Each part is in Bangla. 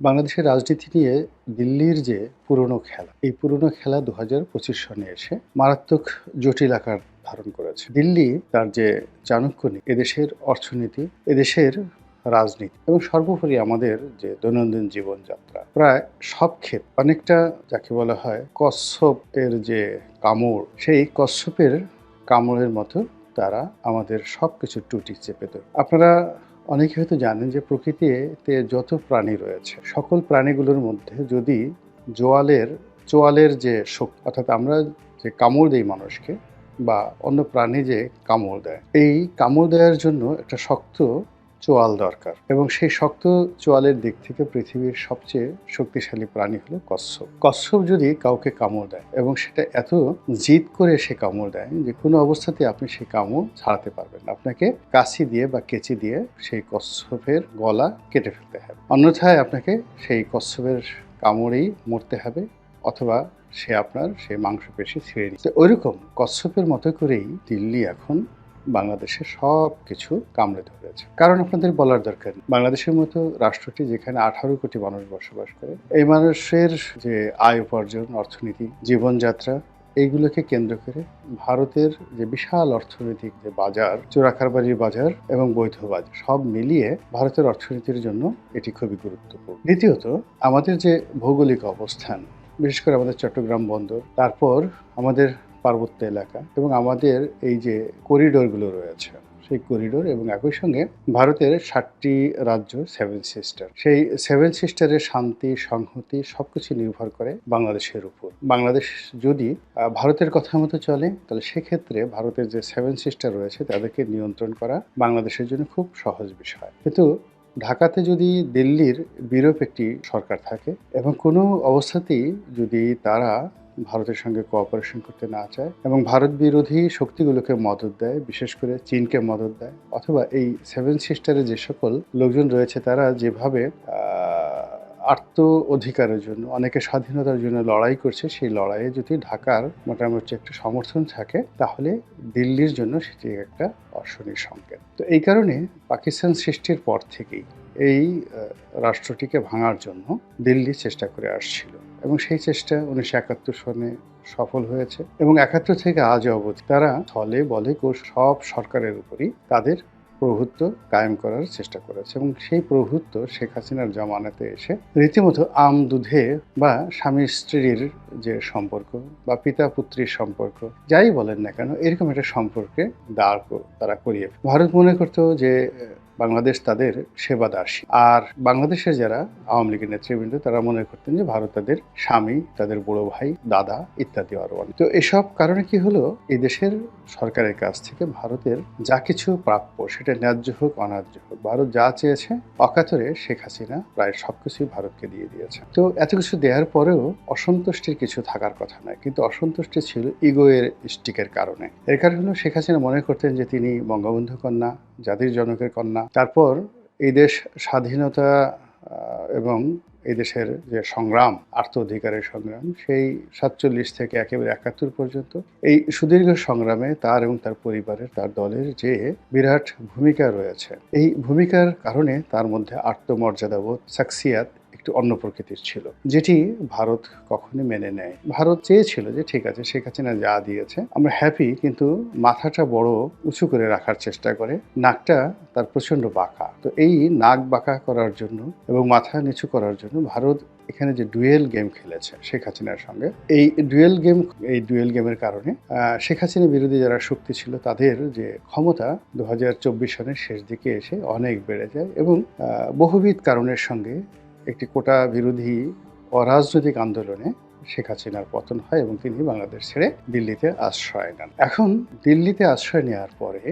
বাংলাদেশের রাজনীতি নিয়ে দিল্লির যে পুরনো খেলা এই পুরনো খেলা দু হাজার পঁচিশ সনে এসে মারাত্মক জটিল আকার ধারণ করেছে। দিল্লি তার যে চাণক্য নীতি, এদেশের অর্থনীতি এদেশের রাজনীতি এবং সর্বোপরি আমাদের যে দৈনন্দিন জীবনযাত্রা প্রায় সব ক্ষেত্রে অনেকটা যাকে বলা হয় কচ্ছপ এর যে কামড় সেই কচ্ছপের কামড়ের মতো তারা আমাদের সব কিছু টুটি চেপে দেয় আপনারা অনেকে হয়তো জানেন যে প্রকৃতিতে যত প্রাণী রয়েছে, সকল প্রাণীগুলোর মধ্যে যদি জোয়ালের, চোয়ালের যে শক্তি, অর্থাৎ আমরা যে কামড় দিই মানুষকে বা অন্য প্রাণী যে কামড় দেয়, এই কামড় দেওয়ার জন্য একটা শক্ত চোয়াল দরকার। এবং সেই শক্ত চোয়ালের দিক থেকে পৃথিবীর সবচেয়ে শক্তিশালী প্রাণী হলো কচ্ছপ। কচ্ছপ যদি কাউকে কামড় দেয় এবং সেটা এত জিদ করে সে কামড় দেয় যে কোনো অবস্থাতে আপনি সেই কামড় ছাড়াতে পারবেন। আপনাকে কাশি দিয়ে বা কেচি দিয়ে সেই কচ্ছপের গলা কেটে ফেলতে হবে। অন্যথায় আপনাকে সেই কচ্ছপের কামড়েই মরতে হবে অথবা সে আপনার সেই মাংসপেশি ছিঁড়ে নিচ্ছে ওইরকম কচ্ছপের মতো করেই দিল্লি এখন বাংলাদেশের সব কিছু কামড়ে ধরেছে। কারণ আপনাদের বলার দরকার বাংলাদেশের মতো রাষ্ট্রটি যেখানে আঠারো কোটি মানুষ বসবাস করে, এই মানুষের যে আয় উপার্জন, অর্থনীতি, জীবনযাত্রা, এইগুলোকে কেন্দ্র করে ভারতের যে বিশাল অর্থনৈতিক যে বাজার, চোরাকারবারির বাজার এবং বৈধ বাজার, সব মিলিয়ে ভারতের অর্থনীতির জন্য এটি খুবই গুরুত্বপূর্ণ। দ্বিতীয়ত, আমাদের যে ভৌগোলিক অবস্থান, বিশেষ করে আমাদের চট্টগ্রাম বন্দর, তারপর আমাদের পার্বত্য এলাকা এবং আমাদের এই যে করিডোরগুলো রয়েছে, সেই করিডোর এবং একই সঙ্গে ভারতের ষাটটি রাজ্য সেভেন সিস্টার সেই সেভেন সিস্টারের শান্তি, সংহতি সবকিছু নির্ভর করে বাংলাদেশের উপর। বাংলাদেশ যদি ভারতের কথা মতো চলে, তাহলে সেক্ষেত্রে ভারতের যে সেভেন সিস্টার রয়েছে তাদেরকে নিয়ন্ত্রণ করা বাংলাদেশের জন্য খুব সহজ বিষয়। কিন্তু ঢাকাতে যদি দিল্লির বিরূপ একটি সরকার থাকে এবং কোনো অবস্থাতেই যদি তারা ভারতের সঙ্গে কোঅপারেশন করতে না চায় এবং ভারত বিরোধী শক্তিগুলোকে মদত দেয়, বিশেষ করে চীনকে মদত দেয় অথবা এই সেভেন সিস্টারে যে সকল লোকজন রয়েছে তারা যেভাবে আত্ম অধিকারের জন্য, অনেকে স্বাধীনতার জন্য লড়াই করছে, সেই লড়াইয়ে যদি ঢাকার মোটামুটি একটা সমর্থন থাকে, তাহলে দিল্লির জন্য সেটি একটা অর্শনীয় সংকেত। তো এই কারণে পাকিস্তান সৃষ্টির পর থেকেই এই রাষ্ট্রটিকে ভাঙার জন্য দিল্লি চেষ্টা করে আসছিল। এবং সেই চেষ্টা উনিশশো একাত্তর সনে সফল হয়েছে এবং একাত্তর থেকে আজ অবধি তারা ছলে বলে সব সরকারের উপরই তাদের প্রভুত্ব কায়েম করার চেষ্টা করেছে এবং সেই প্রভুত্ব শেখ হাসিনার জমানাতে এসে রীতিমতো আম দুধে বা স্বামী স্ত্রীর যে সম্পর্ক বা পিতা পুত্রীর সম্পর্ক, যাই বলেন না কেন, এরকম একটা সম্পর্কে দাঁড় তারা করিয়ে ভারত মনে করতো যে বাংলাদেশ তাদের সেবা দাসী আর বাংলাদেশের যারা আওয়ামী লীগের নেতৃবৃন্দ, তারা মনে করতেন যে ভারত তাদের স্বামী, তাদের বড় ভাই, দাদা ইত্যাদি আরও অনেক। তো এসব কারণে কি হলো? এই দেশের সরকারের কাছ থেকে ভারতের যা কিছু প্রাপ্য, সেটা ন্যায্য হোক, অন্যায্য হোক, ভারত যা চেয়েছে, অকাতরে শেখ হাসিনা প্রায় সবকিছুই ভারতকে দিয়ে দিয়েছে। তো এত কিছু দেওয়ার পরেও অসন্তুষ্টির কিছু থাকার কথা নয়, কিন্তু অসন্তুষ্টি ছিল ইগোয়ের স্টিকের কারণে। এর কারণে হলো শেখ হাসিনা মনে করতেন যে তিনি বঙ্গবন্ধু কন্যা, জাতির জনকের কন্যা তারপর এই দেশ স্বাধীনতা এবং এই দেশের যে সংগ্রাম আর্থ অধিকারের সংগ্রাম, সেই সাতচল্লিশ থেকে একেবারে একাত্তর পর্যন্ত, এই সুদীর্ঘ সংগ্রামে তার এবং তার পরিবারের, তার দলের যে বিরাট ভূমিকা রয়েছে, এই ভূমিকার কারণে তার মধ্যে আত্মমর্যাদাবোধ, সাকসিয়াত একটু অন্য প্রকৃতির ছিল, যেটি ভারত কখনোই মেনে নেয়। ভারত চেয়েছিল যে, ঠিক আছে, শেখ হাসিনা যা দিয়েছে, আমরা হ্যাপি কিন্তু মাথাটা বড় উঁচু করে রাখার চেষ্টা করে, নাকটা তার প্রচণ্ড বাঁকা। তো এই নাক বাঁকা করার জন্য এবং মাথা নিচু করার জন্য ভারত এখানে যে ডুয়েল গেম খেলেছে শেখ হাসিনার সঙ্গে, এই ডুয়েল গেম, এই ডুয়েল গেমের কারণে শেখ হাসিনা বিরোধী যারা শক্তি ছিল, তাদের যে ক্ষমতা দু হাজার চব্বিশ সনের শেষ দিকে এসে অনেক বেড়ে যায় এবং বহুবিধ কারণের সঙ্গে একটি কোটা বিরোধী অরাজনৈতিক আন্দোলনে শেখ হাসিনার পতন হয় এবং তিনি বাংলাদেশ ছেড়ে দিল্লিতে আশ্রয় নেন। এখন দিল্লিতে আশ্রয় নেওয়ার পরে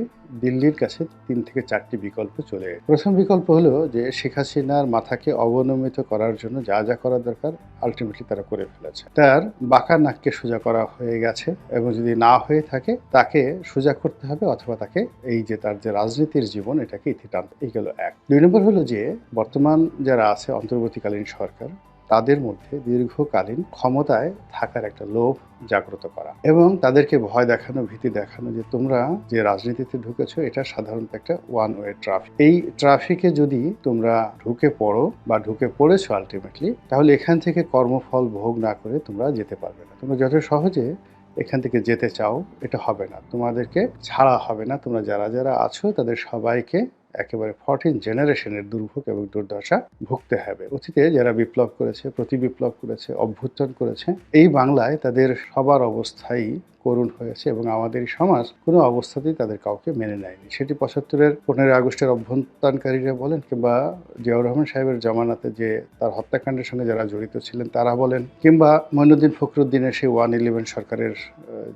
দিল্লির কাছে তিন থেকে চারটি বিকল্প চলে। প্রথম বিকল্প হলো যে শেখ হাসিনার মাথাকে অবনমিত করার জন্য যা যা করা দরকার আলটিমেটলি তারা করে ফেলেছে। তার বাঁকা নাককে সোজা করা হয়ে গেছে এবং যদি না হয়ে থাকে তাকে সোজা করতে হবে অথবা তাকে এই যে তার যে রাজনীতির জীবন এটাকে ইতি টানতে এই গেল এক। দুই নম্বর হলো যে বর্তমান যারা আছে অন্তর্বর্তীকালীন সরকার তাদের মধ্যে দীর্ঘকালীন ক্ষমতায় থাকার একটা লোভ জাগ্রত করা এবং তাদেরকে ভয় দেখানো, ভীতি দেখানো যে তোমরা যে রাজনীতিতে ঢুকেছো, এটা সাধারণত একটা ওয়ান ওয়ে ট্রাফিক এই ট্রাফিকে যদি তোমরা ঢুকে পড়ো বা ঢুকে পড়েছো আলটিমেটলি তাহলে এখান থেকে কর্মফল ভোগ না করে তোমরা যেতে পারবে না। তোমরা যত সহজে এখান থেকে যেতে চাও, এটা হবে না। তোমাদেরকে ছাড়া হবে না। তোমরা যারা যারা আছো, তাদের সবাইকে একেবারে ফরটিন জেনারেশনের দুর্ভোগ এবং দুর্দশা ভুগতে হবে। অতীতে যারা বিপ্লব করেছে, প্রতি বিপ্লব করেছে, অভ্যুত্থান করেছে, এই বাংলায় তাদের সবার অবস্থাই করুণ হয়েছে এবং আমাদের সমাজ কোনো অবস্থাতেই তাদের কাউকে মেনে নেয়নি। সেটি পঁচাত্তরের পনেরোই আগস্টের অভ্যন্তানকারীরা বলেন কিংবা জিয়াউর রহমান সাহেবের জমানাতে যে তার হত্যাকাণ্ডের সঙ্গে যারা জড়িত ছিলেন তারা বলেন, কিংবা মইনুদ্দিন ফখরুদ্দিনের সেই ওয়ান ইলেভেন সরকারের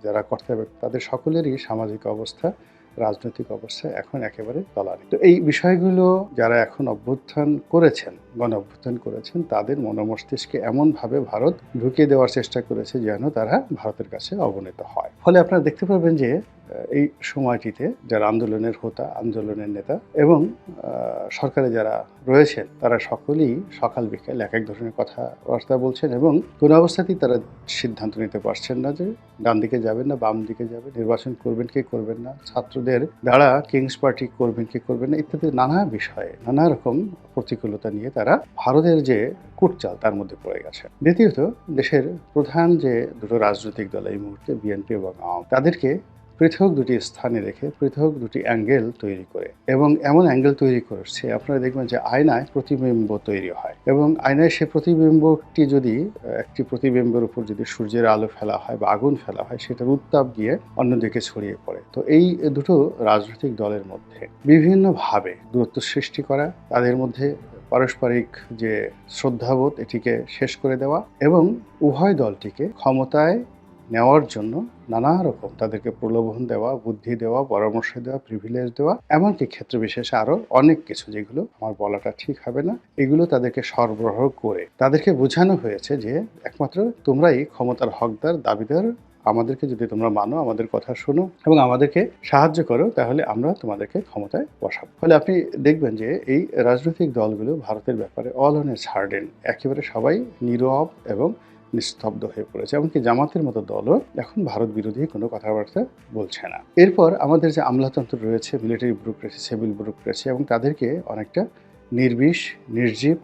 যারা কর্তাব্য তাদের সকলেরই সামাজিক অবস্থা রাজনৈতিক অবস্থা এখন একেবারে তলানি। তো এই বিষয়গুলো যারা এখন অভ্যুত্থান করেছেন, গণ অভ্যুত্থান করেছেন, তাদের মনোমস্তিষ্কে এমনভাবে ভারত ঢুকিয়ে দেওয়ার চেষ্টা করেছে যেন তারা ভারতের কাছে অবনীত হয়। ফলে আপনারা দেখতে পাবেন যে এই সময়টিতে যারা আন্দোলনের হোতা, আন্দোলনের নেতা এবং সরকারে যারা রয়েছেন, তারা সকলেই সকাল বিকেল এক এক ধরনের কথাবার্তা বলছেন এবং কোনো অবস্থাতেই তারা সিদ্ধান্ত নিতে পারছেন না যে ডান দিকে যাবেন না, বাম দিকে যাবেন, নির্বাচন করবেন কি করবেন না, ছাত্রদের দ্বারা কিংস পার্টি করবেন কি করবেন না, ইত্যাদি নানা বিষয়ে নানা রকম প্রতিকূলতা নিয়ে তারা ভারতের যে কুটচাল, তার মধ্যে পড়ে গেছে। দ্বিতীয়ত, দেশের প্রধান যে দুটো রাজনৈতিক দল এই মুহূর্তে বিএনপি এবং আওয়াম তাদেরকে পৃথক দুটি স্থানে রেখে পৃথক দুটি অ্যাঙ্গেল তৈরি করে এবং এমন অ্যাঙ্গেল তৈরি করছে, আপনারা দেখবেন যে আয়নায় প্রতিবিম্ব তৈরি হয় এবং আয়নায় সে প্রতিবিম্বটি যদি, একটি প্রতিবিম্বের উপর যদি সূর্যের আলো ফেলা হয় বা আগুন ফেলা হয়, সেটার উত্তাপ গিয়ে অন্যদিকে ছড়িয়ে পড়ে। তো এই দুটো রাজনৈতিক দলের মধ্যে বিভিন্নভাবে দূরত্ব সৃষ্টি করা, তাদের মধ্যে পারস্পরিক যে শ্রদ্ধাবোধ, এটিকে শেষ করে দেওয়া এবং উভয় দলটিকে ক্ষমতায় নেওয়ার জন্য নানা রকম তাদেরকে প্রলোভন দেওয়া, বুদ্ধি দেওয়া, পরামর্শ দেওয়া প্রিভিলেজ দেওয়া, এমনকি ক্ষেত্র বিশেষে আরও অনেক কিছু যেগুলো আমার বলাটা ঠিক হবে না, এগুলো তাদেরকে সরবরাহ করে তাদেরকে বোঝানো হয়েছে যে একমাত্র তোমরাই ক্ষমতার হকদার, দাবিদার। আমাদেরকে যদি তোমরা মানো, আমাদের কথা শোনো এবং আমাদেরকে সাহায্য করো, তাহলে আমরা তোমাদেরকে ক্ষমতায় বসাবো। ফলে আপনি দেখবেন যে এই রাজনৈতিক দলগুলো ভারতের ব্যাপারে অল অন এ একেবারে সবাই নীরব এবং নিস্তব্ধ হয়ে পড়েছে, এমনকি জামাতের মতো দলও এখন ভারত বিরোধী কোনো কথাবার্তা বলছে না। এরপর আমাদের যে আমলাতন্ত্র রয়েছে মিলিটারি ব্যুরোক্রেসি সিভিল ব্যুরোক্রেসি এবং তাদেরকে অনেকটা নির্বিষ, নির্জীব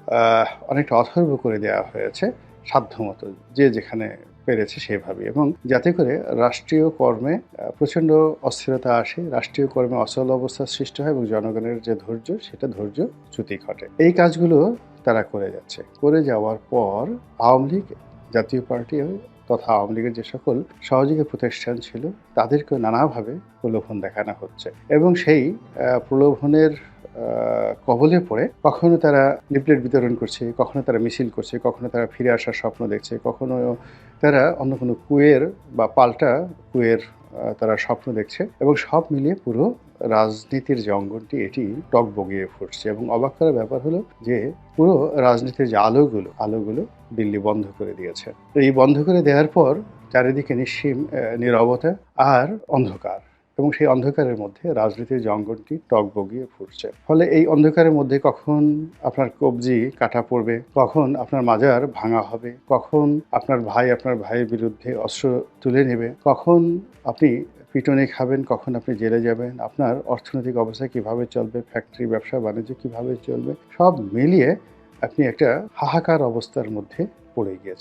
অনেকটা অথর্ব করে দেওয়া হয়েছে সাধ্যমতো, যে যেখানে পেরেছে সেভাবে এবং যাতে করে রাষ্ট্রীয় কর্মে প্রচণ্ড অস্থিরতা আসে, রাষ্ট্রীয় কর্মে অচল অবস্থার সৃষ্টি হয় এবং জনগণের যে ধৈর্য, সেটা ধৈর্য চ্যুতি ঘটে। এই কাজগুলো তারা করে যাচ্ছে। করে যাওয়ার পর আওয়ামী লীগ জাতীয় পার্টি তথা আওয়ামী লীগের যে সকল সহযোগী প্রতিষ্ঠান ছিল, তাদেরকে নানাভাবে প্রলোভন দেখানো হচ্ছে। এবং সেই প্রলোভনের কবলে পড়ে কখনো তারা লিফলেট বিতরণ করছে, কখনো তারা মিছিল করছে, কখনো তারা ফিরে আসার স্বপ্ন দেখছে, কখনো তারা অন্য কোনো কুয়ের বা পাল্টা কুয়ের তারা স্বপ্ন দেখছে এবং সব মিলিয়ে পুরো রাজনীতির যে অঙ্গনটি, এটি টক বগিয়ে ফুটছে এবং অবাক করার ব্যাপার হলো যে পুরো রাজনীতির যে আলোগুলো আলোগুলো দিল্লি বন্ধ করে দিয়েছে। এই বন্ধ করে দেওয়ার পর চারিদিকে নিঃসীম নিরবতা আর অন্ধকার এবং সেই অন্ধকারের মধ্যে রাজনীতির যে অঙ্গনটি টক বগিয়ে ফুটছে। ফলে এই অন্ধকারের মধ্যে কখন আপনার কবজি কাটা পড়বে, কখন আপনার মাজার ভাঙা হবে, কখন আপনার ভাই আপনার ভাইয়ের বিরুদ্ধে অস্ত্র তুলে নেবে, কখন আপনি পিটনে খাবেন, কখন আপনি জেলে যাবেন, আপনার অর্থনৈতিক অবস্থা কীভাবে চলবে ফ্যাক্টরি ব্যবসা, বাণিজ্য কীভাবে চলবে, সব মিলিয়ে আপনি একটা হাহাকার অবস্থার মধ্যে পড়ে গিয়েছেন।